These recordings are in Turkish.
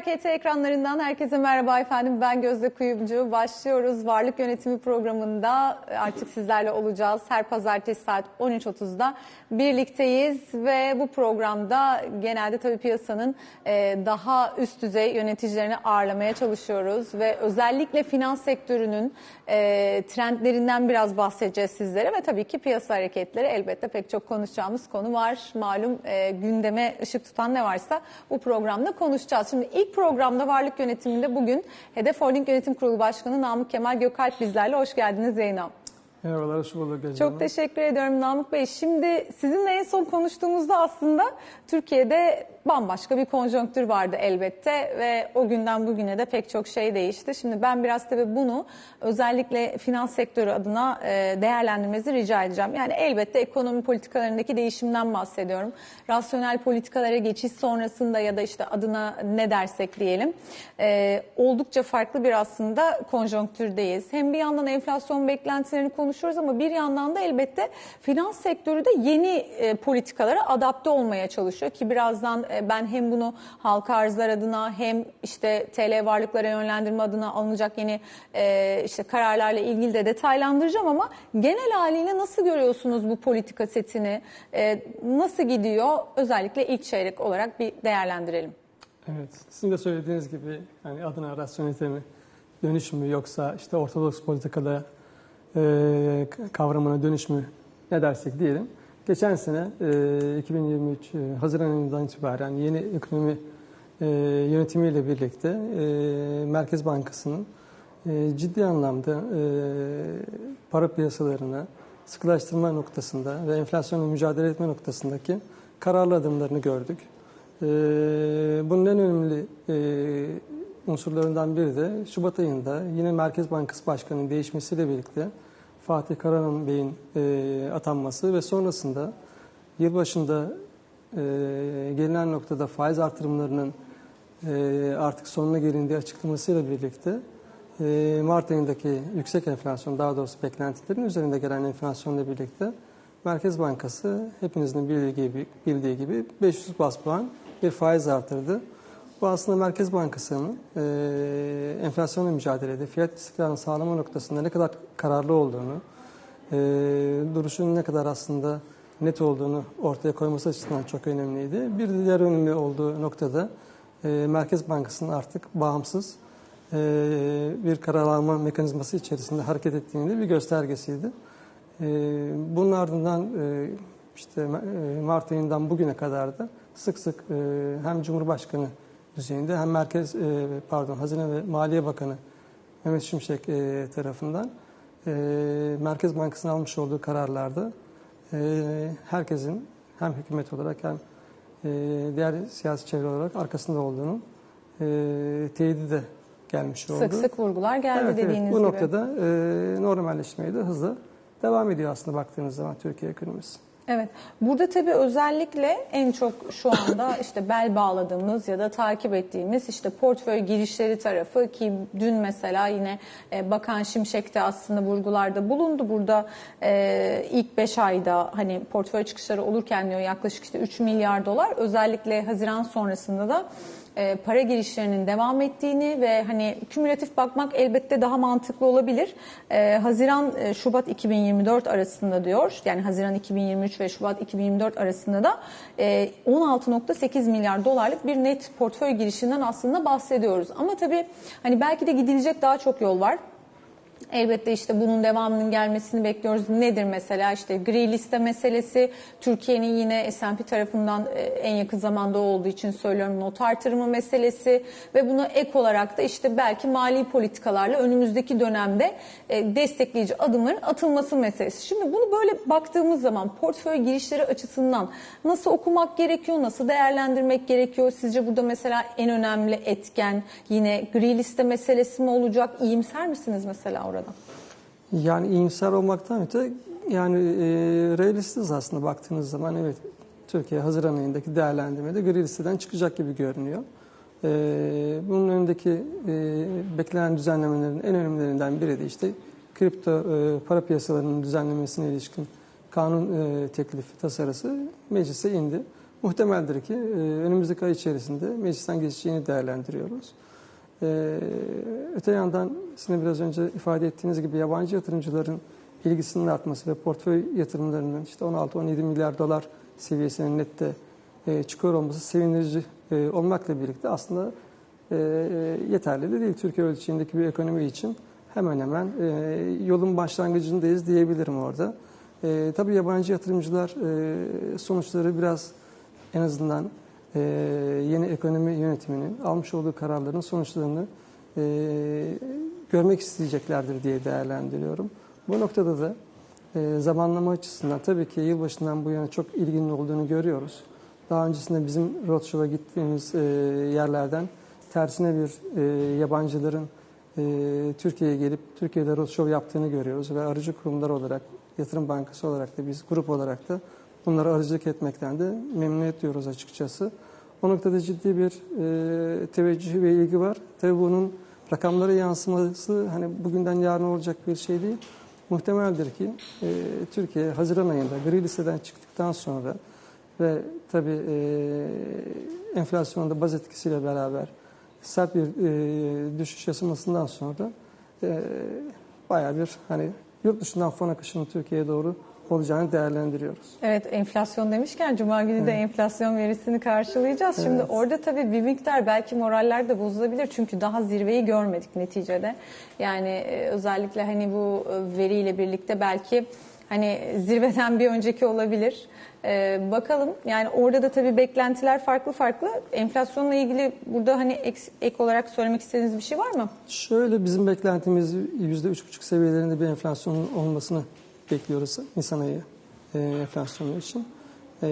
KT ekranlarından herkese merhaba efendim. Ben Gözde Kuyumcu. Başlıyoruz. Varlık Yönetimi programında artık sizlerle olacağız. Her pazartesi saat 13.30'da birlikteyiz ve bu programda genelde tabii piyasanın e, daha üst düzey yöneticilerini ağırlamaya çalışıyoruz ve özellikle finans sektörünün e, trendlerinden biraz bahsedeceğiz sizlere ve tabii ki piyasa hareketleri elbette pek çok konuşacağımız konu var. Malum e, gündeme ışık tutan ne varsa bu programda konuşacağız. Şimdi ilk programda varlık yönetiminde bugün Hedef Holding Yönetim Kurulu Başkanı Namık Kemal Gökalp bizlerle. Hoş geldiniz Zeynep. Merhabalar, hoş bulduk Gözde Çok teşekkür ediyorum Namık Bey. Şimdi sizinle en son konuştuğumuzda aslında Türkiye'de bambaşka bir konjonktür vardı elbette ve o günden bugüne de pek çok şey değişti. Şimdi ben biraz tabii bunu özellikle finans sektörü adına e, değerlendirmenizi rica edeceğim. Yani elbette ekonomi politikalarındaki değişimden bahsediyorum. Rasyonel politikalara geçiş sonrasında ya da işte adına ne dersek diyelim e, oldukça farklı bir aslında konjonktürdeyiz. Hem bir yandan enflasyon beklentilerini konuşuyoruz ama bir yandan da elbette finans sektörü de yeni e, politikalara adapte olmaya çalışıyor ki birazdan ben hem bunu halka arzlar adına hem işte TL varlıklara yönlendirme adına alınacak yeni e, işte kararlarla ilgili de detaylandıracağım ama genel haliyle nasıl görüyorsunuz bu politika setini? E, nasıl gidiyor? Özellikle ilk çeyrek olarak bir değerlendirelim. Evet, sizin de söylediğiniz gibi yani adına rasyonelite mi, dönüş mü yoksa işte ortodoks politikada e, kavramına dönüş mü ne dersek diyelim. Geçen sene e, 2023 e, Haziran ayından itibaren yeni ekonomi e, yönetimiyle birlikte e, Merkez Bankası'nın e, ciddi anlamda e, para piyasalarına sıkılaştırma noktasında ve enflasyonla mücadele etme noktasındaki kararlı adımlarını gördük. E, bunun en önemli e, unsurlarından biri de Şubat ayında yine Merkez Bankası Başkanı'nın değişmesiyle birlikte Fatih Karahan Bey'in e, atanması ve sonrasında yılbaşında e, gelinen noktada faiz artırımlarının e, artık sonuna gelindiği açıklamasıyla birlikte e, Mart ayındaki yüksek enflasyon daha doğrusu beklentilerin üzerinde gelen enflasyonla birlikte Merkez Bankası hepinizin bildiği gibi, bildiği gibi 500 bas puan bir faiz artırdı. Bu aslında Merkez Bankası'nın e, enflasyonla mücadelede fiyat istikrarını sağlama noktasında ne kadar kararlı olduğunu, e, duruşunun ne kadar aslında net olduğunu ortaya koyması açısından çok önemliydi. Bir diğer önemli olduğu noktada e, Merkez Bankası'nın artık bağımsız e, bir karar alma mekanizması içerisinde hareket ettiğinin de bir göstergesiydi. E, bunun ardından e, işte e, Mart ayından bugüne kadar da sık sık e, hem Cumhurbaşkanı düzeyinde hem Merkez e, pardon Hazine ve Maliye Bakanı Mehmet Şimşek e, tarafından e, Merkez Bankası'nın almış olduğu kararlarda e, herkesin hem hükümet olarak hem e, diğer siyasi çevre olarak arkasında olduğunu e, teyidi de gelmiş oldu. Sık sık vurgular geldi Evet, evet. dediğiniz Bu gibi. noktada e, normalleşmeye de hızlı devam ediyor aslında baktığınız zaman Türkiye ekonomisi. Evet. Burada tabii özellikle en çok şu anda işte bel bağladığımız ya da takip ettiğimiz işte portföy girişleri tarafı ki dün mesela yine e, Bakan Şimşek de aslında vurgularda bulundu. Burada e, ilk 5 ayda hani portföy çıkışları olurken diyor yaklaşık işte 3 milyar dolar özellikle Haziran sonrasında da e, para girişlerinin devam ettiğini ve hani kümülatif bakmak elbette daha mantıklı olabilir. E, Haziran e, Şubat 2024 arasında diyor. Yani Haziran 2023 ve Şubat 2024 arasında da e, 16.8 milyar dolarlık bir net portföy girişinden aslında bahsediyoruz. Ama tabii hani belki de gidilecek daha çok yol var. Elbette işte bunun devamının gelmesini bekliyoruz. Nedir mesela işte gri liste meselesi Türkiye'nin yine S&P tarafından e, en yakın zamanda olduğu için söylüyorum not artırımı meselesi ve buna ek olarak da işte belki mali politikalarla önümüzdeki dönemde e, destekleyici adımların atılması meselesi. Şimdi bunu böyle baktığımız zaman portföy girişleri açısından nasıl okumak gerekiyor, nasıl değerlendirmek gerekiyor? Sizce burada mesela en önemli etken yine gri liste meselesi mi olacak? İyimser misiniz mesela orada? Yani iyimser olmaktan öte yani e, realistiz aslında baktığınız zaman evet Türkiye Haziran ayındaki değerlendirmede gri listeden çıkacak gibi görünüyor. E, bunun önündeki e, beklenen düzenlemelerin en önemlilerinden biri de işte kripto e, para piyasalarının düzenlemesine ilişkin kanun e, teklifi tasarısı meclise indi. Muhtemeldir ki e, önümüzdeki ay içerisinde meclisten geçeceğini değerlendiriyoruz. E, öte yandan sizin biraz önce ifade ettiğiniz gibi yabancı yatırımcıların ilgisinin artması ve portföy yatırımlarının işte 16-17 milyar dolar seviyesinin nette e, çıkıyor olması sevindirici e, olmakla birlikte aslında e, yeterli de değil. Türkiye ölçeğindeki bir ekonomi için hemen hemen yolun başlangıcındayız diyebilirim orada. Tabii yabancı yatırımcılar sonuçları biraz en azından e, yeni ekonomi yönetiminin almış olduğu kararların sonuçlarını e, görmek isteyeceklerdir diye değerlendiriyorum. Bu noktada da e, zamanlama açısından tabii ki yılbaşından bu yana çok ilginin olduğunu görüyoruz. Daha öncesinde bizim roadshow'a gittiğimiz e, yerlerden tersine bir e, yabancıların e, Türkiye'ye gelip Türkiye'de roadshow yaptığını görüyoruz ve aracı kurumlar olarak, yatırım bankası olarak da biz grup olarak da bunlara aracılık etmekten de memnuniyet duyuyoruz açıkçası. O noktada ciddi bir e, teveccüh ve ilgi var. Tabii bunun rakamlara yansıması hani bugünden yarın olacak bir şey değil. Muhtemeldir ki e, Türkiye Haziran ayında gri listeden çıktıktan sonra ve tabii e, enflasyonda baz etkisiyle beraber sert bir e, düşüş yaşamasından sonra e, bayağı bir hani yurt dışından fon akışının Türkiye'ye doğru olacağını değerlendiriyoruz. Evet enflasyon demişken Cuma günü de enflasyon verisini karşılayacağız. Şimdi Evet. orada tabii bir miktar belki moraller de bozulabilir. Çünkü daha zirveyi görmedik neticede. Yani e, özellikle hani bu e, veriyle birlikte belki hani zirveden bir önceki olabilir. E, bakalım yani orada da tabii beklentiler farklı farklı. Enflasyonla ilgili burada hani ek, ek olarak söylemek istediğiniz bir şey var mı? Şöyle bizim beklentimiz %3,5 seviyelerinde bir enflasyonun olmasını bekliyoruz Nisan ayı e, enflasyonu için. E,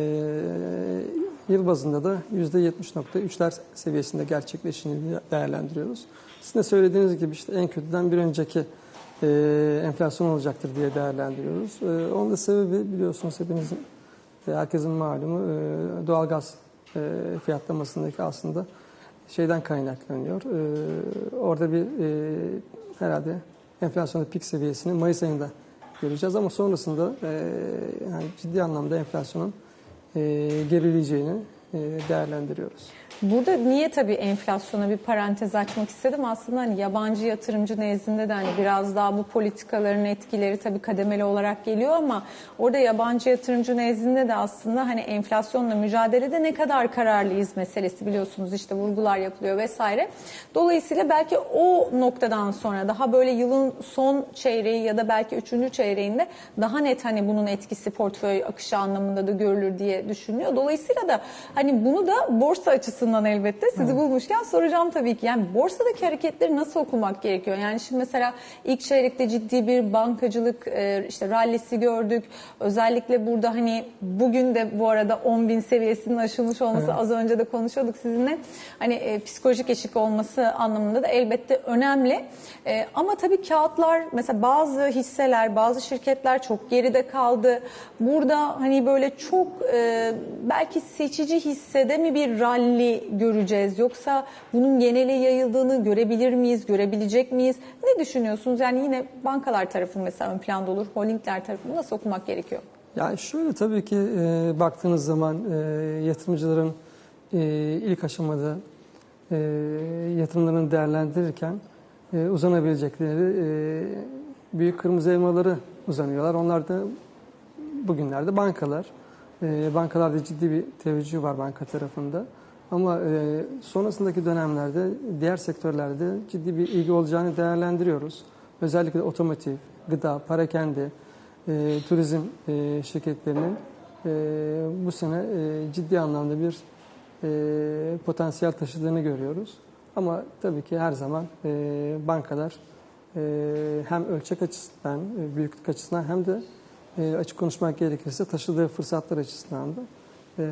yıl bazında da %70.3'ler seviyesinde gerçekleştiğini değerlendiriyoruz. Sizin de söylediğiniz gibi işte en kötüden bir önceki e, enflasyon olacaktır diye değerlendiriyoruz. E, onun da sebebi biliyorsunuz hepinizin, e, herkesin malumu e, doğalgaz e, fiyatlamasındaki aslında şeyden kaynaklanıyor. E, orada bir e, herhalde enflasyonun pik seviyesini Mayıs ayında göreceğiz ama sonrasında e, yani ciddi anlamda enflasyonun e, gerileyeceğini değerlendiriyoruz. Burada niye tabii enflasyona bir parantez açmak istedim? Aslında hani yabancı yatırımcı nezdinde de hani biraz daha bu politikaların etkileri tabii kademeli olarak geliyor ama orada yabancı yatırımcı nezdinde de aslında hani enflasyonla mücadelede ne kadar kararlıyız meselesi biliyorsunuz işte vurgular yapılıyor vesaire. Dolayısıyla belki o noktadan sonra daha böyle yılın son çeyreği ya da belki üçüncü çeyreğinde daha net hani bunun etkisi portföy akışı anlamında da görülür diye düşünülüyor. Dolayısıyla da hani bunu da borsa açısından elbette sizi bulmuşken soracağım tabii ki. Yani borsadaki hareketleri nasıl okumak gerekiyor? Yani şimdi mesela ilk çeyrekte ciddi bir bankacılık e, işte rallisi gördük. Özellikle burada hani bugün de bu arada 10 bin seviyesinin aşılmış olması az önce de konuşuyorduk sizinle. Hani e, psikolojik eşik olması anlamında da elbette önemli. E, ama tabii kağıtlar mesela bazı hisseler, bazı şirketler çok geride kaldı. Burada hani böyle çok e, belki seçici hissede mi bir rally göreceğiz yoksa bunun genele yayıldığını görebilir miyiz, görebilecek miyiz? Ne düşünüyorsunuz? Yani yine bankalar tarafı mesela ön planda olur, holdingler tarafını nasıl okumak gerekiyor? Yani şöyle tabii ki e, baktığınız zaman e, yatırımcıların e, ilk aşamada e, yatırımlarını değerlendirirken e, uzanabilecekleri e, büyük kırmızı elmaları uzanıyorlar. Onlar da bugünlerde bankalar. E, bankalarda ciddi bir teveccüh var banka tarafında. Ama e, sonrasındaki dönemlerde diğer sektörlerde ciddi bir ilgi olacağını değerlendiriyoruz. Özellikle otomotiv, gıda, parakende, e, turizm e, şirketlerinin e, bu sene ciddi anlamda bir potansiyel taşıdığını görüyoruz. Ama tabii ki her zaman bankalar hem ölçek açısından, büyüklük açısından hem de e, açık konuşmak gerekirse taşıdığı fırsatlar açısından da e,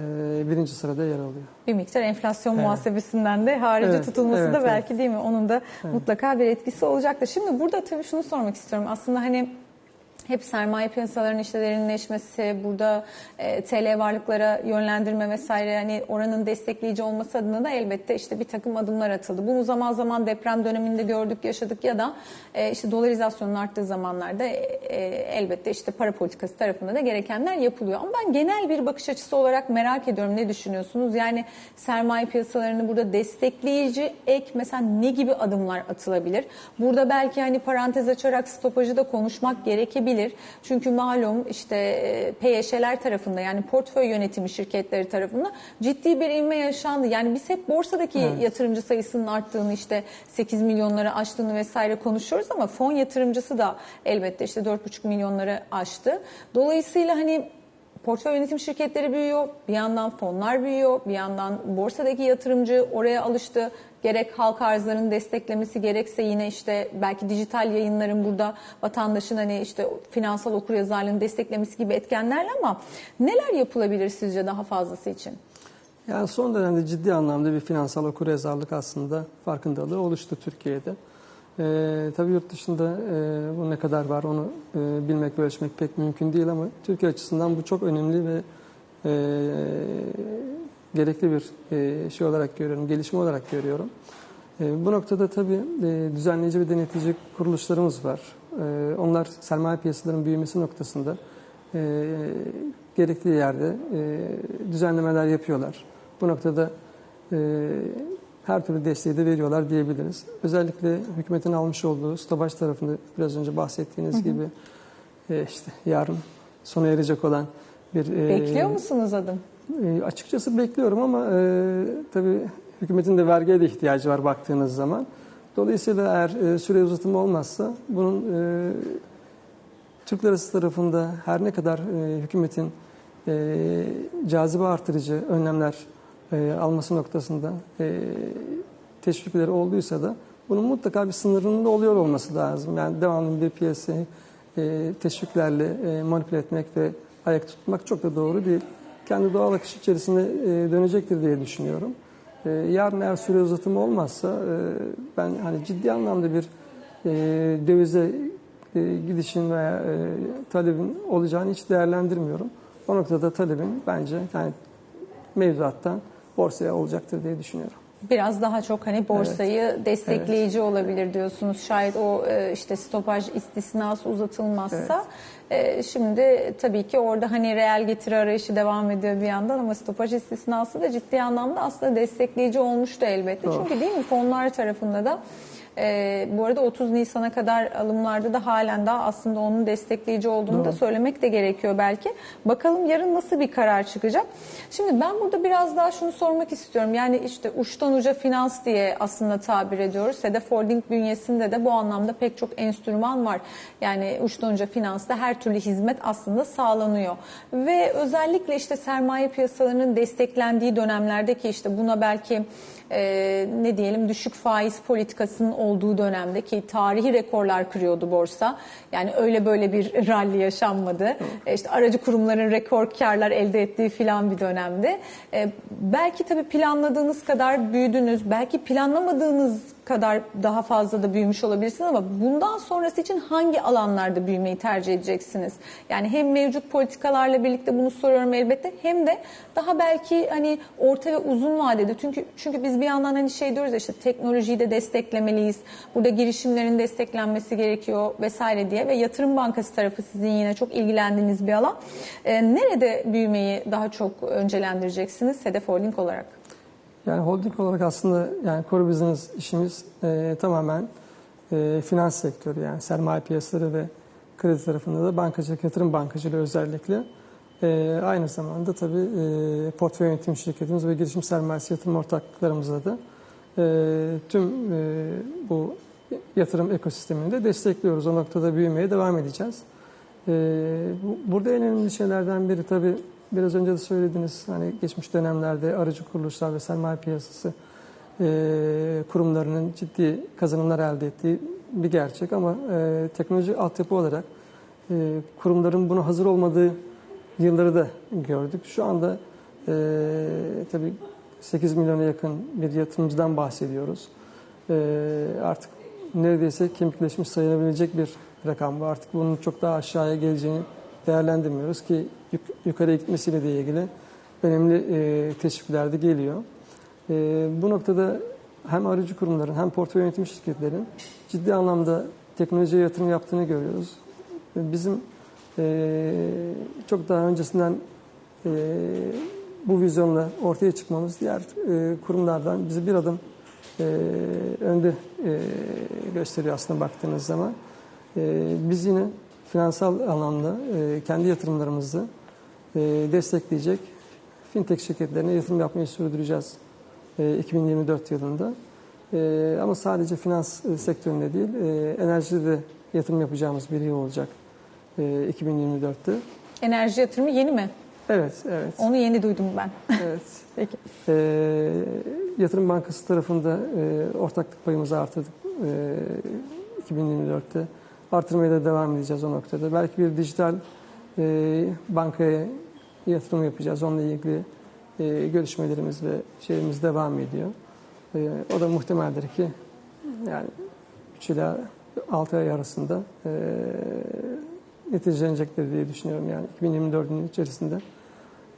birinci sırada yer alıyor. Bir miktar enflasyon Evet. muhasebesinden de harici Evet, tutulması evet, da evet. belki değil mi? Onun da mutlaka bir etkisi olacaktır. Şimdi burada tabii şunu sormak istiyorum. Aslında hani hep sermaye piyasalarının işte derinleşmesi, burada e, TL varlıklara yönlendirme vesaire yani oranın destekleyici olması adına da elbette işte bir takım adımlar atıldı. Bunu zaman zaman deprem döneminde gördük, yaşadık ya da e, işte dolarizasyonun arttığı zamanlarda e, e, elbette işte para politikası tarafında da gerekenler yapılıyor. Ama ben genel bir bakış açısı olarak merak ediyorum ne düşünüyorsunuz? Yani sermaye piyasalarını burada destekleyici ek mesela ne gibi adımlar atılabilir? Burada belki hani parantez açarak stopajı da konuşmak gerekebilir. Çünkü malum işte e, PYŞ'ler tarafında yani portföy yönetimi şirketleri tarafında ciddi bir inme yaşandı. Yani biz hep borsadaki yatırımcı sayısının arttığını işte 8 milyonları aştığını vesaire konuşuyoruz ama fon yatırımcısı da elbette işte 4,5 milyonları aştı. Dolayısıyla hani portföy yönetim şirketleri büyüyor, bir yandan fonlar büyüyor, bir yandan borsadaki yatırımcı oraya alıştı. Gerek halka arzlarının desteklemesi gerekse yine işte belki dijital yayınların burada vatandaşın hani işte finansal okuryazarlığını desteklemesi gibi etkenlerle ama neler yapılabilir sizce daha fazlası için? Yani son dönemde ciddi anlamda bir finansal okuryazarlık aslında farkındalığı oluştu Türkiye'de. Ee, tabii yurt dışında e, bu ne kadar var onu e, bilmek ve ölçmek pek mümkün değil ama Türkiye açısından bu çok önemli ve e, gerekli bir e, şey olarak görüyorum, gelişme olarak görüyorum. E, bu noktada tabii e, düzenleyici ve denetleyici kuruluşlarımız var. E, onlar sermaye piyasalarının büyümesi noktasında e, gerekli yerde e, düzenlemeler yapıyorlar. Bu noktada e, her türlü desteği de veriyorlar diyebiliriz. Özellikle hükümetin almış olduğu STOBAŞ tarafında biraz önce bahsettiğiniz gibi e, işte yarın sona erecek olan bir... e, Bekliyor musunuz adım? E, açıkçası bekliyorum ama e, tabii hükümetin de vergiye de ihtiyacı var baktığınız zaman. Dolayısıyla eğer e, süre uzatımı olmazsa bunun e, Türk lirası tarafında her ne kadar e, hükümetin e, cazibe artırıcı önlemler e, alması noktasında e, teşvikleri olduysa da bunun mutlaka bir sınırının da oluyor olması lazım. Yani devamlı bir piyasayı e, teşviklerle e, manipüle etmek ve ayak tutmak çok da doğru değil. Kendi doğal akış içerisinde e, dönecektir diye düşünüyorum. E, yarın eğer süre uzatımı olmazsa e, ben hani ciddi anlamda bir dövize gidişin veya talebin olacağını hiç değerlendirmiyorum. O noktada talebin bence yani mevzuattan borsaya olacaktır diye düşünüyorum. Biraz daha çok hani borsayı destekleyici olabilir diyorsunuz. Şayet o e, işte stopaj istisnası uzatılmazsa. E, Şimdi tabii ki orada hani reel getiri arayışı devam ediyor bir yandan ama stopaj istisnası da ciddi anlamda aslında destekleyici olmuştu elbette. Doğru. Çünkü değil mi fonlar tarafında da e, bu arada 30 Nisan'a kadar alımlarda da halen daha aslında onun destekleyici olduğunu da Doğru. söylemek de gerekiyor belki. Bakalım yarın nasıl bir karar çıkacak. Şimdi ben burada biraz daha şunu sormak istiyorum. Yani işte uçtan uca finans diye aslında tabir ediyoruz. Hedef Holding bünyesinde de bu anlamda pek çok enstrüman var. Yani uçtan uca finansta her türlü hizmet aslında sağlanıyor. Ve özellikle işte sermaye piyasalarının desteklendiği dönemlerdeki işte buna belki e, ne diyelim düşük faiz politikasının olduğu dönemde ki tarihi rekorlar kırıyordu borsa. Yani öyle böyle bir rally yaşanmadı. E, işte aracı kurumların rekor karlar elde ettiği filan bir dönemde. E, belki tabii planladığınız kadar büyüdünüz. Belki planlamadığınız kadar daha fazla da büyümüş olabilirsiniz ama bundan sonrası için hangi alanlarda büyümeyi tercih edeceksiniz? Yani hem mevcut politikalarla birlikte bunu soruyorum elbette hem de daha belki hani orta ve uzun vadede çünkü çünkü biz bir yandan hani şey diyoruz ya işte teknolojiyi de desteklemeliyiz. Burada girişimlerin desteklenmesi gerekiyor vesaire diye ve yatırım bankası tarafı sizin yine çok ilgilendiğiniz bir alan. Ee, nerede büyümeyi daha çok öncelendireceksiniz Hedef Holding olarak? Yani holding olarak aslında yani core business işimiz e, tamamen e, finans sektörü yani sermaye piyasaları ve kredi tarafında da bankacılık, yatırım bankacılığı özellikle. E, aynı zamanda tabii e, portföy yönetim şirketimiz ve girişim sermayesi yatırım ortaklıklarımızla da e, tüm e, bu yatırım ekosistemini de destekliyoruz. O noktada büyümeye devam edeceğiz. E, bu- burada en önemli şeylerden biri tabii biraz önce de söylediğiniz hani geçmiş dönemlerde aracı kuruluşlar ve sermaye piyasası e, kurumlarının ciddi kazanımlar elde ettiği bir gerçek ama e, teknoloji altyapı olarak e, kurumların buna hazır olmadığı yılları da gördük. Şu anda e, tabii 8 milyona yakın bir yatırımcıdan bahsediyoruz. E, artık neredeyse kemikleşmiş sayılabilecek bir rakam bu. Artık bunun çok daha aşağıya geleceğini değerlendirmiyoruz ki yuk- yukarıya gitmesiyle de ilgili önemli e, teşvikler de geliyor. E, bu noktada hem aracı kurumların hem portföy yönetim şirketlerin ciddi anlamda teknolojiye yatırım yaptığını görüyoruz. E, Bizim e, çok daha öncesinden e, bu vizyonla ortaya çıkmamız diğer e, kurumlardan bizi bir adım e, önde e, gösteriyor aslında baktığınız zaman. E, biz yine finansal anlamda e, kendi yatırımlarımızı destekleyecek fintech şirketlerine yatırım yapmayı sürdüreceğiz e, 2024 yılında. E, ama sadece finans e, sektöründe değil, e, enerjide de yatırım yapacağımız bir yıl olacak e, 2024'te. Enerji yatırımı yeni mi? Evet, evet. Onu yeni duydum ben. evet. Peki. E, Yatırım Bankası tarafında e, ortaklık payımızı artırdık e, 2024'te. Artırmaya da devam edeceğiz o noktada. Belki bir dijital e, bankaya yatırım yapacağız. Onunla ilgili e, görüşmelerimiz ve şeyimiz devam ediyor. E, o da muhtemeldir ki yani 3 ila 6 ay arasında e, neticelenecektir diye düşünüyorum. Yani 2024'ün içerisinde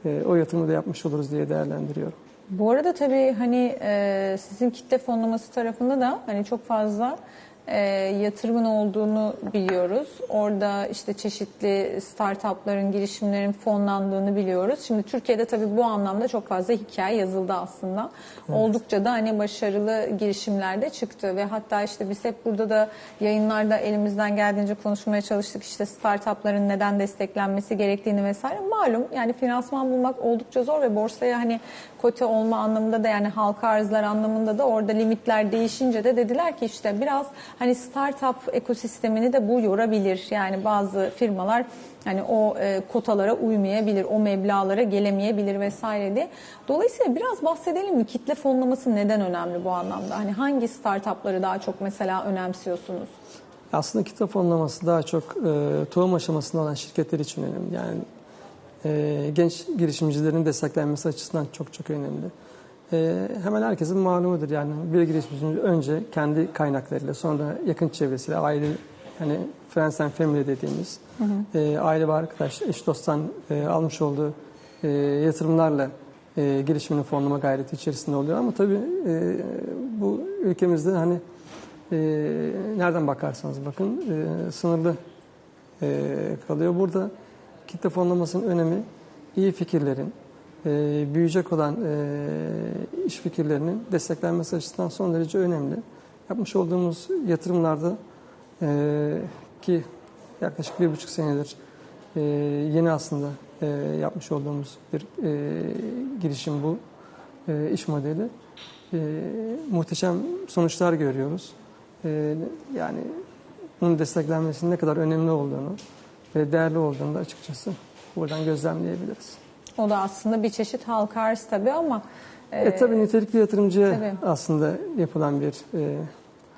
e, o yatırımı da yapmış oluruz diye değerlendiriyorum. Bu arada tabii hani e, sizin kitle fonlaması tarafında da hani çok fazla e, yatırımın olduğunu biliyoruz. Orada işte çeşitli startupların, girişimlerin fonlandığını biliyoruz. Şimdi Türkiye'de tabii bu anlamda çok fazla hikaye yazıldı aslında. Oldukça da hani başarılı girişimler de çıktı ve hatta işte biz hep burada da yayınlarda elimizden geldiğince konuşmaya çalıştık. İşte startupların neden desteklenmesi gerektiğini vesaire. Malum yani finansman bulmak oldukça zor ve borsaya hani kote olma anlamında da yani halka arzlar anlamında da orada limitler değişince de dediler ki işte biraz hani startup ekosistemini de bu yorabilir. Yani bazı firmalar hani o e, kotalara uymayabilir, o meblağlara gelemeyebilir vesaire diye. Dolayısıyla biraz bahsedelim mi? Kitle fonlaması neden önemli bu anlamda? Hani hangi startupları daha çok mesela önemsiyorsunuz? Aslında kitap fonlaması daha çok e, tohum aşamasında olan şirketler için önemli. Yani e, genç girişimcilerin desteklenmesi açısından çok çok önemli. E, hemen herkesin malumudur yani. Bir girişimci önce kendi kaynaklarıyla sonra yakın çevresiyle aile hani friends and family dediğimiz e, aile ve arkadaş eş dosttan e, almış olduğu e, yatırımlarla e, girişimini fonlama gayreti içerisinde oluyor. Ama tabii e, bu ülkemizde hani e, nereden bakarsanız bakın e, sınırlı e, kalıyor. Burada kitle fonlamasının önemi iyi fikirlerin, e, büyüyecek olan e, iş fikirlerinin desteklenmesi açısından son derece önemli. Yapmış olduğumuz yatırımlarda e, ki yaklaşık bir buçuk senedir e, yeni aslında e, yapmış olduğumuz bir e, girişim bu e, iş modeli. E, muhteşem sonuçlar görüyoruz. E, yani bunun desteklenmesinin ne kadar önemli olduğunu ve değerli olduğunu da açıkçası buradan gözlemleyebiliriz. O da aslında bir çeşit halka arz tabii ama e, E, tabii nitelikli yatırımcıya tabii. aslında yapılan bir e,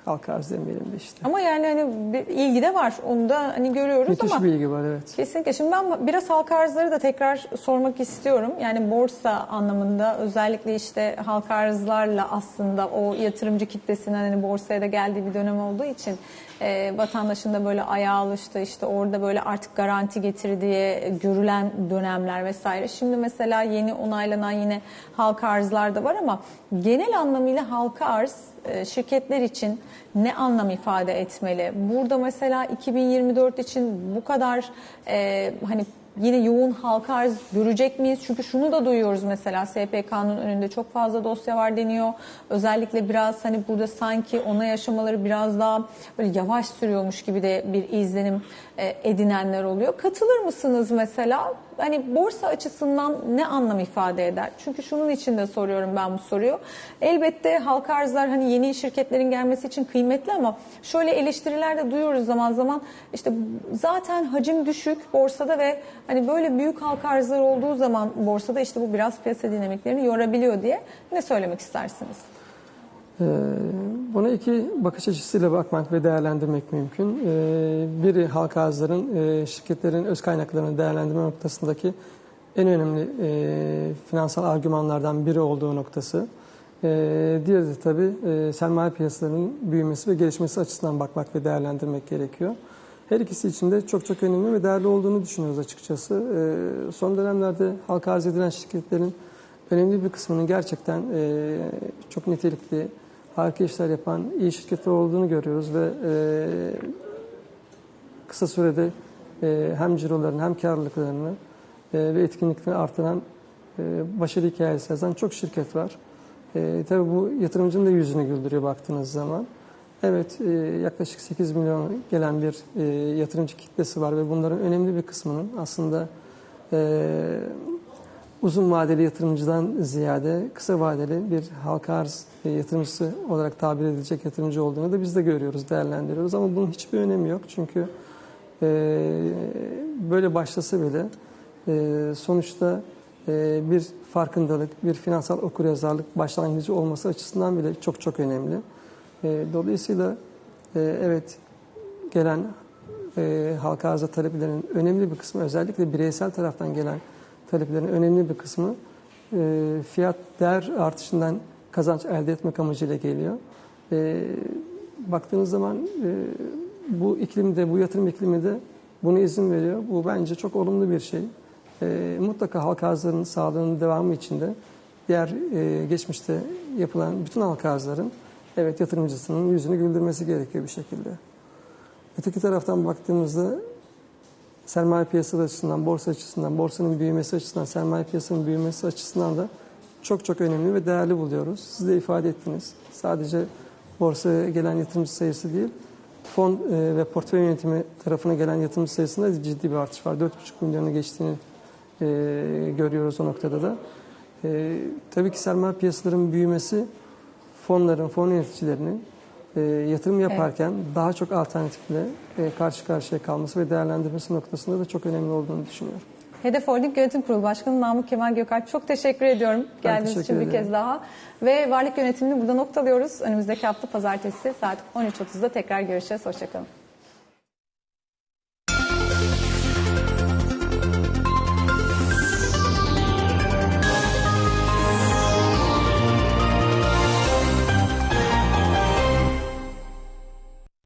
halka arz demeyelim de işte. ama yani hani bir ilgi de var. Onu da hani görüyoruz Müthiş ama bir ilgi var evet. Kesinlikle. Şimdi ben biraz halka arzları da tekrar sormak istiyorum. Yani borsa anlamında özellikle işte halka arzlarla aslında o yatırımcı kitlesinin hani borsaya da geldiği bir dönem olduğu için e, vatandaşın da böyle ayağı alıştı işte orada böyle artık garanti getir diye görülen dönemler vesaire. Şimdi mesela yeni onaylanan yine halka arzlar da var ama genel anlamıyla halka arz e, şirketler için ne anlam ifade etmeli? Burada mesela 2024 için bu kadar e, hani yine yoğun halka arz görecek miyiz? Çünkü şunu da duyuyoruz mesela SPK'nın önünde çok fazla dosya var deniyor. Özellikle biraz hani burada sanki ona yaşamaları biraz daha böyle yavaş sürüyormuş gibi de bir izlenim e, edinenler oluyor. Katılır mısınız mesela? Hani borsa açısından ne anlam ifade eder? Çünkü şunun için de soruyorum ben bu soruyu. Elbette halka arzlar hani yeni şirketlerin gelmesi için kıymetli ama şöyle eleştiriler de duyuyoruz zaman zaman. İşte zaten hacim düşük borsada ve hani böyle büyük halka arzlar olduğu zaman borsada işte bu biraz piyasa dinamiklerini yorabiliyor diye ne söylemek istersiniz? Ee, Buna iki bakış açısıyla bakmak ve değerlendirmek mümkün. Ee, Biri halka arzların e, şirketlerin öz kaynaklarını değerlendirme noktasındaki en önemli e, finansal argümanlardan biri olduğu noktası. Ee, Diğeri de tabii e, sermaye piyasalarının büyümesi ve gelişmesi açısından bakmak ve değerlendirmek gerekiyor. Her ikisi için de çok çok önemli ve değerli olduğunu düşünüyoruz açıkçası. Son dönemlerde halka arz edilen şirketlerin önemli bir kısmının gerçekten çok nitelikli, harika işler yapan iyi şirketler olduğunu görüyoruz ve e, kısa sürede e, hem cirolarını hem karlılıklarını e, ve etkinliklerini artıran e, başarı hikayesi yazan çok şirket var. E, tabii bu yatırımcının da yüzünü güldürüyor baktığınız zaman. Evet e, yaklaşık 8 milyon gelen bir e, yatırımcı kitlesi var ve bunların önemli bir kısmının aslında e, uzun vadeli yatırımcıdan ziyade kısa vadeli bir halka arz yatırımcısı olarak tabir edilecek yatırımcı olduğunu da biz de görüyoruz, değerlendiriyoruz. Ama bunun hiçbir önemi yok çünkü e, böyle başlasa bile e, sonuçta e, bir farkındalık, bir finansal okuryazarlık başlangıcı olması açısından bile çok çok önemli. E, dolayısıyla e, evet gelen e, halka arza taleplerinin önemli bir kısmı özellikle bireysel taraftan gelen taleplerin önemli bir kısmı e, fiyat değer artışından kazanç elde etmek amacıyla geliyor. E, baktığınız zaman e, bu iklimde, bu yatırım ikliminde bunu izin veriyor. Bu bence çok olumlu bir şey. E, mutlaka halka arzlarının sağlığının devamı içinde diğer e, geçmişte yapılan bütün halka arzların evet yatırımcısının yüzünü güldürmesi gerekiyor bir şekilde. Öteki taraftan baktığımızda sermaye piyasaları açısından, borsa açısından, borsanın büyümesi açısından, sermaye piyasanın büyümesi açısından da çok çok önemli ve değerli buluyoruz. Siz de ifade ettiniz. Sadece borsaya gelen yatırımcı sayısı değil, fon e, ve portföy yönetimi tarafına gelen yatırımcı sayısında da ciddi bir artış var. 4,5 milyonu geçtiğini e, görüyoruz o noktada da. E, tabii ki sermaye piyasalarının büyümesi fonların, fon yöneticilerinin e, yatırım yaparken daha çok alternatifle e, karşı karşıya kalması ve değerlendirmesi noktasında da çok önemli olduğunu düşünüyorum. Hedef Holding Yönetim Kurulu Başkanı Namık Kemal Gökalp çok teşekkür ediyorum geldiğiniz teşekkür için bir ederim. kez daha. Ve varlık yönetimini burada noktalıyoruz. Önümüzdeki hafta pazartesi saat 13.30'da tekrar görüşeceğiz. Hoşçakalın.